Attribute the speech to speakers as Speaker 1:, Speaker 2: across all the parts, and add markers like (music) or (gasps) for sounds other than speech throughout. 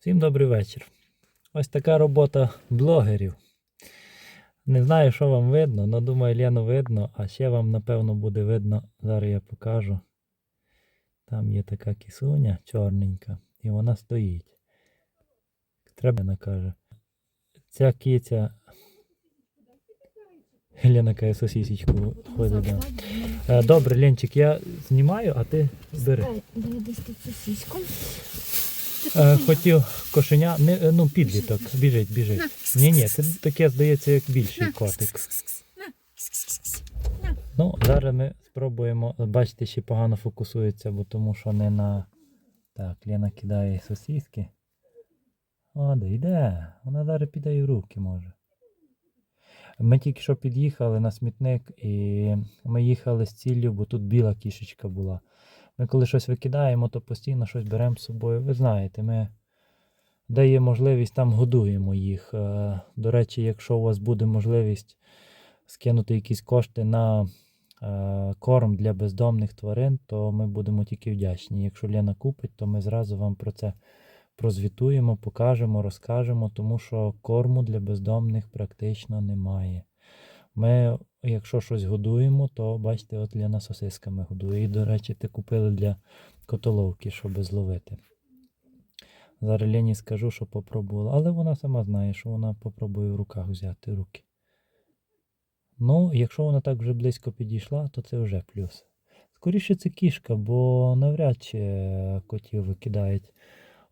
Speaker 1: Всім добрий вечір. Ось така робота блогерів. Не знаю, що вам видно, але думаю, Лену видно, а ще вам, напевно, буде видно, зараз я покажу. Там є така кисуня чорненька, і вона стоїть. Треба, вона каже. Ця киця. Лена каже сосісечку ходить. Да. Е, Добре, Ленчик, я знімаю, а ти бери.
Speaker 2: Сосиську.
Speaker 1: Е, хотів кошеня, не, е, ну підліток, біжить, біжить. Ні, ні, це таке здається як більший котик. Ну, зараз ми спробуємо. Бачите, ще погано фокусується, бо тому що не на. Так, Лена кидає сосиски. О, де йде. Вона зараз піде і в руки може. Ми тільки що під'їхали на смітник і ми їхали з ціллю, бо тут біла кішечка була. Ми коли щось викидаємо, то постійно щось беремо з собою. Ви знаєте, ми де є можливість, там годуємо їх. Е, До речі, якщо у вас буде можливість скинути якісь кошти на е, корм для бездомних тварин, то ми будемо тільки вдячні. Якщо Лена купить, то ми зразу вам про це прозвітуємо, покажемо, розкажемо, тому що корму для бездомних практично немає. Ми, якщо щось годуємо, то бачите, от Лена сосисками годує. І, до речі, ти купили для котоловки, щоб зловити. Зараз Лені скажу, що попробувала, але вона сама знає, що вона попробує в руках взяти руки. Ну, якщо вона так вже близько підійшла, то це вже плюс. Скоріше це кішка, бо навряд чи котів викидають.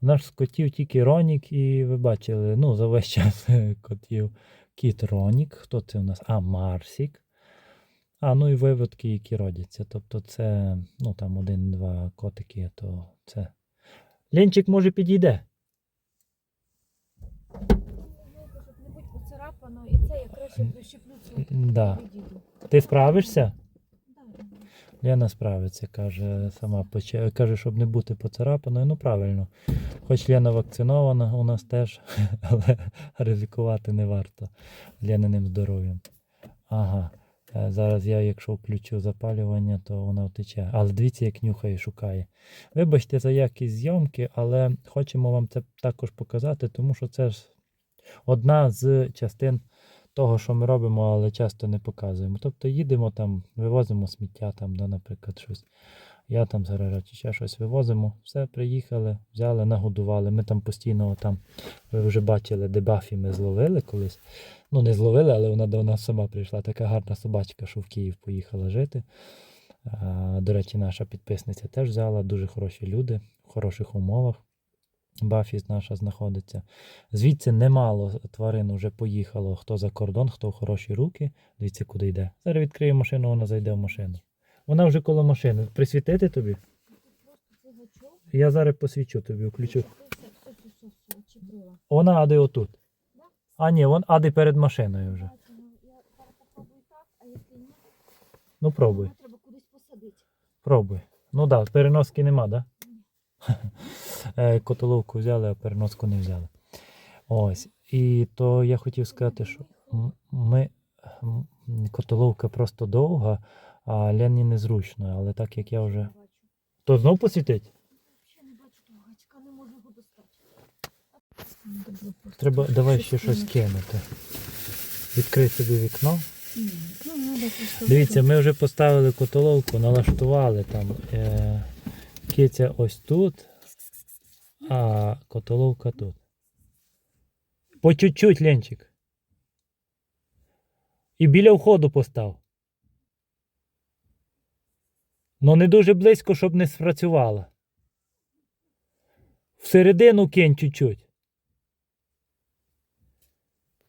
Speaker 1: У нас з котів тільки Ронік, і ви бачили, ну, за весь час котів кіт Ронік. Хто це у нас? А, Марсік. А, ну і виводки, які родяться. Тобто це, ну там один-два котики, то це. Ленчик може підійде.
Speaker 2: Поцарапано, і це я краще прищеплю цю
Speaker 1: Да. Ти справишся? Лена справиться, каже, сама каже, щоб не бути поцарапаною. Ну правильно. Хоч Лена вакцинована, у нас теж, (laughs) але ризикувати не варто Лениним здоров'ям. Ага. Е, Зараз я, якщо включу запалювання, то вона втече. Але дивіться, як нюхає, шукає. Вибачте за якість зйомки, але хочемо вам це також показати, тому що це ж одна з частин того, що ми робимо, але часто не показуємо. Тобто їдемо там, вивозимо сміття, там, да, наприклад, щось. Я там з гаража чи ще щось вивозимо. Все, приїхали, взяли, нагодували. Ми там постійно там, ви вже бачили, дебафі ми зловили колись. Ну, не зловили, але вона до нас сама прийшла. Така гарна собачка, що в Київ поїхала жити. А, до речі, наша підписниця теж взяла, дуже хороші люди, в хороших умовах. Бафі наша знаходиться. Звідси немало тварин вже поїхало, хто за кордон, хто в хороші руки. Дивіться, куди йде. Зараз відкриє машину, вона зайде в машину. Вона вже коло машини. Присвітити тобі? Я зараз посвічу тобі, включу. Вона ади отут. А ні, вон ади перед машиною вже. Ну пробуй,
Speaker 2: треба кудись посадити.
Speaker 1: пробуй. Ну так, да, переноски нема, так? Да? (laughs) Котоловку взяли, а переноску не взяли. Ось. І то я хотів сказати, що ми котоловка просто довга, а Лені незручно, але так як я вже. То знов посвітить? Треба давай ще щось
Speaker 2: кинути.
Speaker 1: Відкрий собі вікно.
Speaker 2: Ну,
Speaker 1: Дивіться, ми вже поставили котоловку, налаштували там. Е, киця ось тут, а котоловка тут. По чуть-чуть, Ленчик. І біля входу постав. Ну не дуже близько, щоб не спрацювала. Всередину кинь чуть-чуть.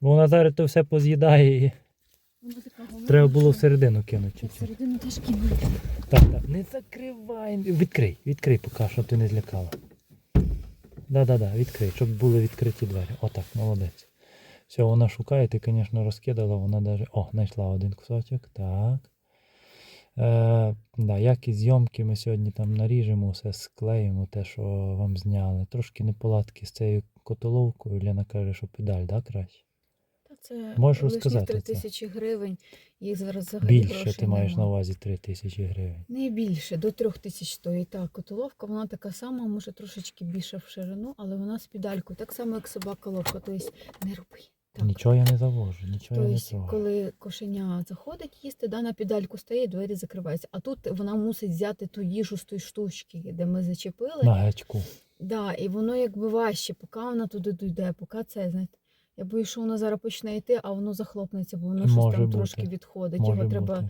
Speaker 1: Бо вона зараз то все поз'їдає і треба було всередину кинути.
Speaker 2: Всередину теж кинула.
Speaker 1: Так, так, не закривай. Відкрий, відкрий поки, щоб ти не злякала. Да-да-да, відкрий, щоб були відкриті двері. Отак, молодець. Все, вона шукає, ти, звісно, розкидала, вона даже. О, знайшла один кусочок. Так. Е, да, якість зйомки ми сьогодні там наріжемо, все склеїмо, те, що вам зняли. Трошки неполадки з цією котоловкою. Лена каже, що педаль, да, краще?
Speaker 2: Це
Speaker 1: Можеш
Speaker 2: лишніх
Speaker 1: розказати
Speaker 2: 3
Speaker 1: це?
Speaker 2: тисячі гривень. Їх зараз взагалі
Speaker 1: Більше ти маєш
Speaker 2: нема.
Speaker 1: на увазі 3 тисячі гривень.
Speaker 2: Не більше, до трьох тисяч стоїть. Так, котоловка, вона така сама, може трошечки більша в ширину, але вона з педалькою. Так само, як собака ловка. Тобто не роби. Так.
Speaker 1: Нічого я не завожу, нічого я не
Speaker 2: Тобто,
Speaker 1: трогаю.
Speaker 2: коли кошеня заходить їсти, да, на педальку стає, двері закриваються. А тут вона мусить взяти ту їжу з тої штучки, де ми зачепили.
Speaker 1: На гачку.
Speaker 2: Да, і воно якби важче, поки вона туди дійде, поки це, знаєте. Я боюсь, що воно зараз почне йти, а воно захлопнеться, бо воно щось
Speaker 1: Може
Speaker 2: там
Speaker 1: бути.
Speaker 2: трошки відходить.
Speaker 1: Може
Speaker 2: Його
Speaker 1: бути.
Speaker 2: треба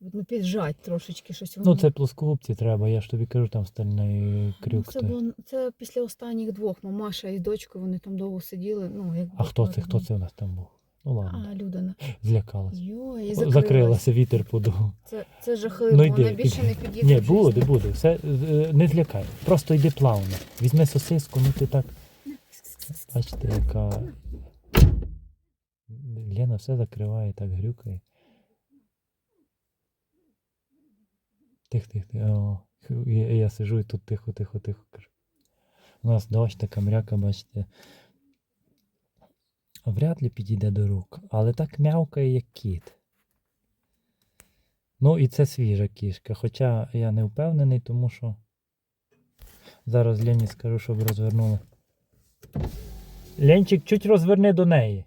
Speaker 2: ну, піджати трошечки щось. Воно...
Speaker 1: Ну, це плоскогубці треба, я ж тобі кажу, там стальний
Speaker 2: Ну,
Speaker 1: крюк.
Speaker 2: це,
Speaker 1: той.
Speaker 2: було, це після останніх двох. Мамаша із дочкою, вони там довго сиділи. Ну, як
Speaker 1: А хто це? Хто це у нас там був? Ну ладно,
Speaker 2: А, Людина. (gasps)
Speaker 1: злякалась.
Speaker 2: Йой, і закрилась.
Speaker 1: Закрилася, вітер подув.
Speaker 2: Це, це жахливо,
Speaker 1: Ну, йди,
Speaker 2: вона більше не підійде.
Speaker 1: Ні, буде, буде. Все, е, не злякай. Просто йди плавно. Візьми сосиску, ну ти так. Бачите, яка. Лена все закриває, так грюкає. Тих, тих, тих. О, я, я сижу і тут тихо, тихо, тихо. У нас дощ, така мряка, бачите. Вряд ли підійде до рук, але так м'явкає, як кіт. Ну і це свіжа кішка. Хоча я не впевнений, тому що зараз Лені скажу, щоб розвернула. Ленчик, чуть розверни до неї.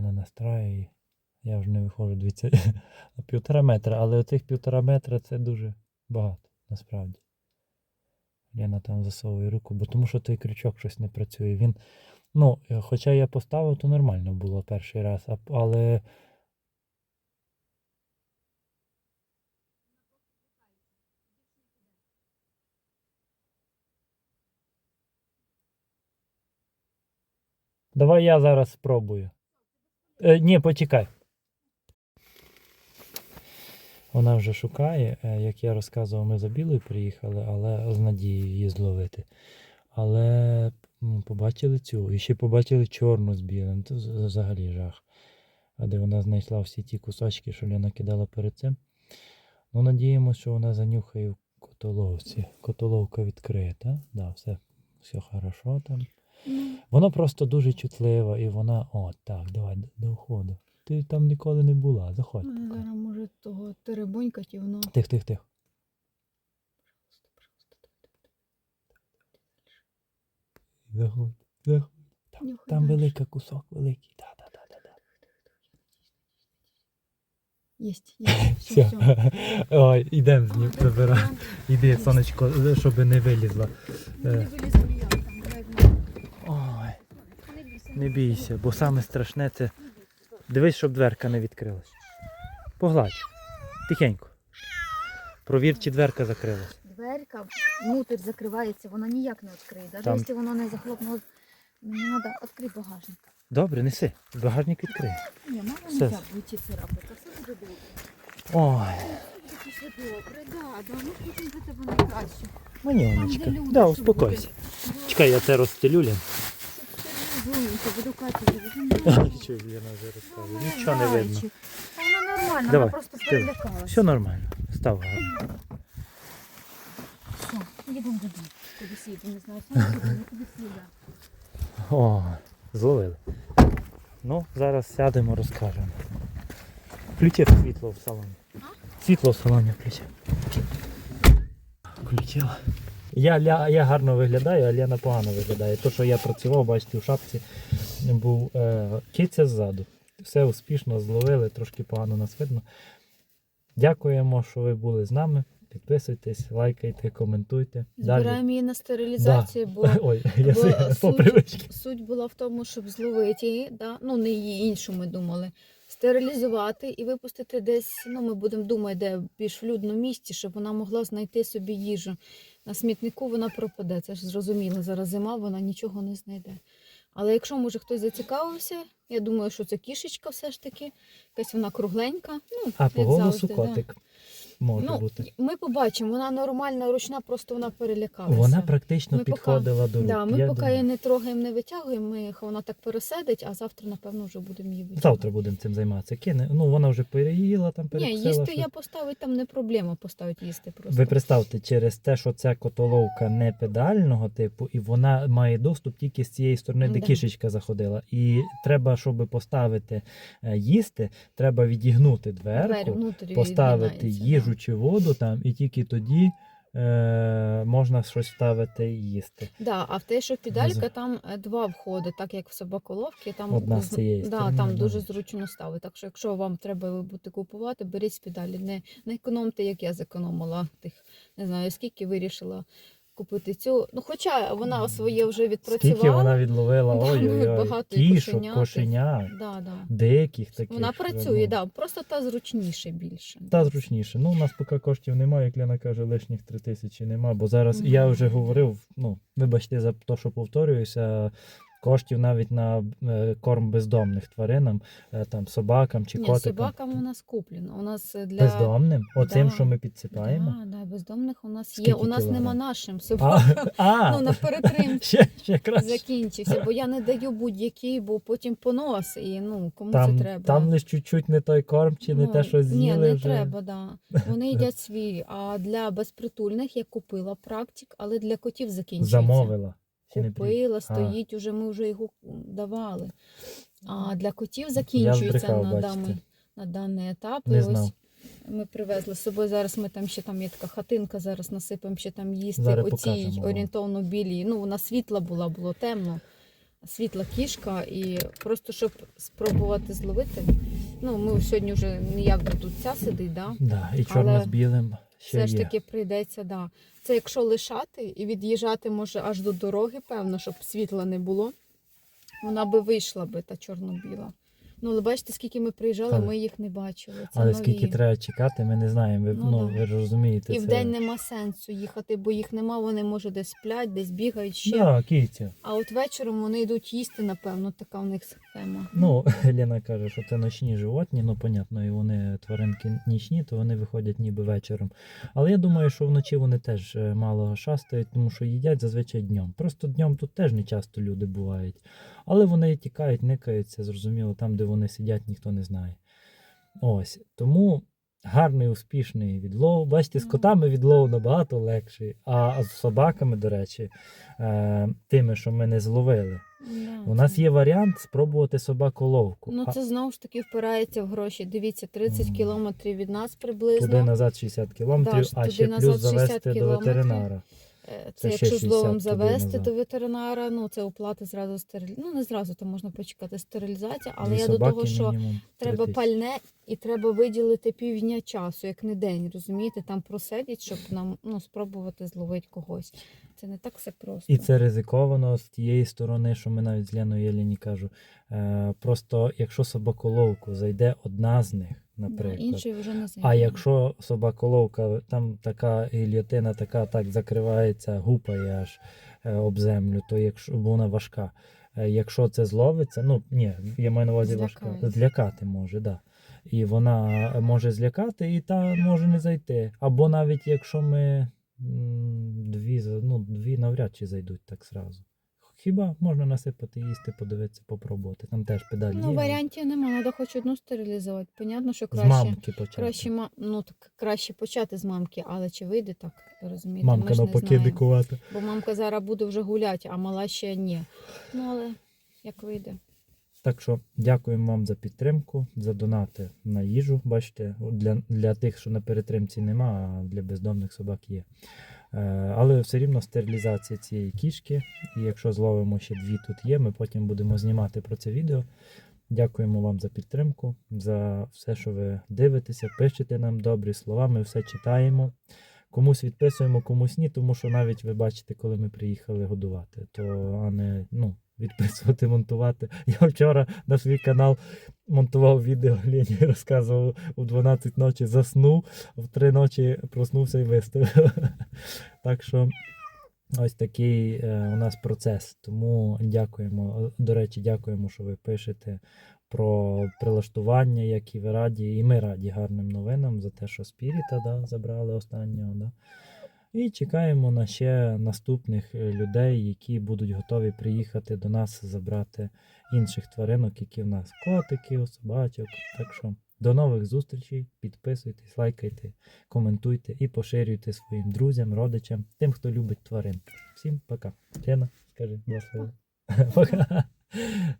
Speaker 1: Лена настраює. Я вже не виходжу, (laughs) на півтора метра, але оцих півтора метра це дуже багато, насправді. Лена там засовує руку, бо тому що той крючок щось не працює. Він, ну, хоча я поставив, то нормально було перший раз, але. Давай я зараз спробую. Е, ні, почекай. Вона вже шукає, е, як я розказував, ми за білою приїхали, але з надією її зловити. Але побачили цю, і ще побачили чорну з білим. Це взагалі жах. А де вона знайшла всі ті кусочки, що Лена кидала перед цим. Ну, надіємося, що вона занюхає в котоловці. Котоловка відкрита. Да, все, все хорошо там.
Speaker 2: Ну,
Speaker 1: Вона просто дуже чутлива і вона. О, так, давай до, входу. Ти там ніколи не була. Заходь.
Speaker 2: вона
Speaker 1: поки.
Speaker 2: зараз може того теребонькать і воно.
Speaker 1: Тих, тих, тих. Заходь, заходь. Там,
Speaker 2: Нюхай
Speaker 1: там
Speaker 2: дальше.
Speaker 1: великий кусок, великий. Да, да, да, да, да.
Speaker 2: Єсть, єсть. (laughs) Все,
Speaker 1: Все. (laughs) Ой, ідемо з ним забирай. Іди, сонечко, щоб не вилізла. Е, Ой, не бійся, бо саме страшне це. Дивись, щоб дверка не відкрилась. Погладь. Тихенько. Провір, чи дверка закрилась.
Speaker 3: Дверка внутрь закривається, вона ніяк не відкриє. Навіть
Speaker 1: Там-
Speaker 3: якщо воно не захлопнуло, мені треба відкрити багажник.
Speaker 1: Добре, неси. Багажник відкрий.
Speaker 3: Ні, мама не
Speaker 1: Все.
Speaker 3: не буде ці царапати, все буде добре.
Speaker 1: Ой,
Speaker 3: Все добре, да, да, ми хочемо для тебе найкраще.
Speaker 1: манюнечка.
Speaker 3: Там, де люди,
Speaker 1: Да,
Speaker 3: щоб
Speaker 1: успокойся. Чекай, я це розстелю, Що Лена (laughs) вже розказує? Нічого не видно.
Speaker 3: Вона нормальна,
Speaker 1: Давай,
Speaker 3: вона просто
Speaker 1: стив.
Speaker 3: перелякалася.
Speaker 1: Все нормально. Став гарно.
Speaker 3: Все, їдемо додому. Кудись їдемо, не знаю, саме куди, кудись їдемо. (laughs)
Speaker 1: О, зловили. Ну, зараз сядемо, розкажемо. Включи світло в салоні. Світло в салоні включи. Включила. Я, ля, я гарно виглядаю, а Лена погано виглядає. То, що я працював, бачите, у шапці був е, киця ззаду. Все успішно зловили, трошки погано нас видно. Дякуємо, що ви були з нами. Підписуйтесь, лайкайте, коментуйте.
Speaker 2: Збираємо її на стерилізацію, бо (laughs)
Speaker 1: Ой, я
Speaker 2: бо (laughs) суть- суть була в тому, щоб зловити її, да? ну не її іншу ми думали. Стерилізувати і випустити десь, ну ми будемо думати, де більш в людному місці, щоб вона могла знайти собі їжу. На смітнику вона пропаде. Це ж зрозуміло. Зараз зима, вона нічого не знайде. Але якщо може хтось зацікавився, Я думаю, що це кішечка все ж таки. Якась вона кругленька. Ну,
Speaker 1: А по голосу
Speaker 2: да.
Speaker 1: котик може
Speaker 2: Ну,
Speaker 1: бути.
Speaker 2: Ми побачимо, вона нормальна, ручна, просто вона перелякалася.
Speaker 1: Вона практично
Speaker 2: Ми поки-
Speaker 1: підходила до рук.
Speaker 2: Да, ми
Speaker 1: Я
Speaker 2: поки
Speaker 1: думаю,
Speaker 2: її не трогаємо, не витягуємо, ми, вона так пересидить, а завтра, напевно, вже будемо її витягувати.
Speaker 1: Завтра будемо цим займатися. Кине. Ну, вона вже переїла, там
Speaker 2: Ні, їсти
Speaker 1: щось.
Speaker 2: я поставити там не проблема, поставити їсти просто.
Speaker 1: Ви представте, через те, що ця котоловка не педального типу, і вона має доступ тільки з цієї сторони, де
Speaker 2: Да.
Speaker 1: кішечка заходила. І треба, щоб поставити е, їсти, треба відігнути
Speaker 2: Двері
Speaker 1: дверку,
Speaker 2: внутрі
Speaker 1: поставити
Speaker 2: відгинаються,
Speaker 1: їжу чи воду там, і тільки тоді е, можна щось ставити і їсти.
Speaker 2: Да. А в те, що педалька, там е, два входи, так як в собаколовки, там,
Speaker 1: Одна з цієї
Speaker 2: да,
Speaker 1: сторони,
Speaker 2: там дуже зручно ставити. Так що, якщо вам треба бути купувати, беріть з педалі. Не, не економте, як я зекономила тих, не знаю, скільки вирішила купити цю. Ну, хоча вона своє вже відпрацювала.
Speaker 1: Скільки вона відловила
Speaker 2: ну,
Speaker 1: ой-ой-ой, (laughs) кішок,
Speaker 2: кошенят, Да, да.
Speaker 1: деяких таких.
Speaker 2: Вона працює,
Speaker 1: ну,
Speaker 2: да, просто та зручніше більше.
Speaker 1: Та зручніше. Ну, у нас поки коштів немає, як Лена каже, лишніх три тисячі нема. Бо зараз я вже говорив, ну, вибачте за те, що повторююся. Коштів навіть на е, корм бездомних тваринам, е, там собакам чи
Speaker 2: Ні,
Speaker 1: котикам.
Speaker 2: собакам у нас куплено. У нас е, для
Speaker 1: Бездомним? Оцим,
Speaker 2: Да.
Speaker 1: що ми підсипаємо?
Speaker 2: Да, да, бездомних у нас є. У нас
Speaker 1: кілограм?
Speaker 2: нема нашим собакам.
Speaker 1: а,
Speaker 2: Ну, на перетримці (laughs)
Speaker 1: ще, ще краще.
Speaker 2: закінчився, бо я не даю будь-який, бо потім понос. І ну кому
Speaker 1: Там,
Speaker 2: це треба?
Speaker 1: там лише чуть-чуть не той корм, чи не
Speaker 2: Ну,
Speaker 1: те, що з'їли
Speaker 2: Ні, не
Speaker 1: вже.
Speaker 2: треба, да. Вони (laughs) їдять свій. А для безпритульних я купила практик, але для котів закінчується.
Speaker 1: Замовила.
Speaker 2: Купила, стоїть, уже ми вже його давали. А для котів закінчується
Speaker 1: збрехав,
Speaker 2: на, даний, на даний етап.
Speaker 1: Не
Speaker 2: і
Speaker 1: знав.
Speaker 2: ось ми привезли з собою. Зараз ми там ще там є така хатинка, зараз насипемо ще там їсти.
Speaker 1: Зараз
Speaker 2: Оцій орієнтовно білій. Ну, вона світла була, було темно. Світла кішка, і просто щоб спробувати зловити. Ну, ми сьогодні вже ніяк тут ця сидить, да?
Speaker 1: Да, і чорно
Speaker 2: Але
Speaker 1: з білим ще
Speaker 2: все ж
Speaker 1: є.
Speaker 2: таки прийдеться, да. Це якщо лишати і від'їжджати може аж до дороги, певно, щоб світла не було, вона би вийшла би та чорно-біла. Ну, але бачите, скільки ми приїжджали,
Speaker 1: Але-
Speaker 2: ми їх не бачили. Це
Speaker 1: Але
Speaker 2: нові.
Speaker 1: скільки треба чекати, ми не знаємо. Ви,
Speaker 2: Ну,
Speaker 1: ну,
Speaker 2: да.
Speaker 1: ви розумієте.
Speaker 2: І
Speaker 1: це...
Speaker 2: вдень нема сенсу їхати, бо їх нема, вони може десь сплять, десь бігають ще.
Speaker 1: Да.
Speaker 2: А от вечором вони йдуть їсти, напевно, така у них схема.
Speaker 1: Ну, (laughs) Лена каже, що це ночні животні, ну понятно, і вони тваринки нічні, то вони виходять ніби вечором. Але я думаю, що вночі вони теж е, мало шастають, тому що їдять зазвичай днем. Просто днем тут теж не часто люди бувають. Але вони тікають, никаються, зрозуміло, там, де вони сидять, ніхто не знає. Ось. Тому гарний, успішний відлов. Бачите, з котами відлов набагато легший, а з собаками, до речі, е, тими, що ми не зловили. У нас є варіант спробувати собаколовку.
Speaker 2: Ну, це знову ж таки впирається в гроші. Дивіться, 30 кілометрів від нас приблизно.
Speaker 1: туди назад 60 кілометрів, а ще плюс
Speaker 2: 60
Speaker 1: завести до ветеринара.
Speaker 2: Е,
Speaker 1: Це
Speaker 2: Це якщо з
Speaker 1: 60
Speaker 2: ловом
Speaker 1: туди
Speaker 2: завести до ветеринара, ну це оплата зразу стериль... Ну не зразу, там можна почекати стерилізація, але
Speaker 1: Дві
Speaker 2: я до того, що
Speaker 1: мінімум
Speaker 2: треба пальне і треба виділити півдня часу, як не день, розумієте, там просидіть, щоб нам ну, спробувати зловити когось. Це не так все просто.
Speaker 1: І це ризиковано з тієї сторони, що ми навіть з Леною Єліні кажу. Е, просто якщо собаколовку зайде одна з них, наприклад.
Speaker 2: інший вже не.
Speaker 1: А якщо собаколовка, там така гільйотина така так закривається, гупає аж е, об землю, то якщо бо вона важка. Е, Якщо це зловиться, ну ні, я маю на увазі важка, злякати може, да. І вона може злякати, і та може не зайти. Або навіть якщо ми дві, ну, дві навряд чи зайдуть так зразу. Хіба можна насипати їсти, подивитися, попробувати. Там теж педаль
Speaker 2: Ну,
Speaker 1: є.
Speaker 2: варіантів немає, треба хоч одну стерилізувати. Понятно, що
Speaker 1: З мамки почати.
Speaker 2: Краще, ма- ну, так, краще почати з мамки, але чи вийде так, розумієте?
Speaker 1: Мамка
Speaker 2: Ми ж не
Speaker 1: навпаки
Speaker 2: знаємо.
Speaker 1: дикувата.
Speaker 2: Бо мамка зараз буде вже гуляти, а мала ще ні. Ну, але як вийде.
Speaker 1: Так що дякуємо вам за підтримку, за донати на їжу. Бачите, для, для тих, що на перетримці нема, а для бездомних собак є. Е, але все рівно стерилізація цієї кішки. І якщо зловимо ще дві тут є, ми потім будемо знімати про це відео. Дякуємо вам за підтримку, за все, що ви дивитеся, пишете нам добрі слова, ми все читаємо. Комусь відписуємо, комусь ні, тому що навіть ви бачите, коли ми приїхали годувати, то а не ну, відписувати, монтувати. Я вчора на свій канал монтував відео, Лені розказував у 12 ночі заснув, в 3 ночі проснувся і виставив. (laughs) Так що ось такий е, у нас процес. Тому дякуємо. До речі, дякуємо, що ви пишете про прилаштування, які ви раді. І ми раді гарним новинам за те, що Спіріта да, забрали останнього. Да. І чекаємо на ще наступних е, людей, які будуть готові приїхати до нас забрати інших тваринок, які в нас котиків, собачок. Так що до нових зустрічей. Підписуйтесь, лайкайте, коментуйте і поширюйте своїм друзям, родичам, тим, хто любить тварин. Всім пока. Лена, скажи два слова. Пока. (laughs)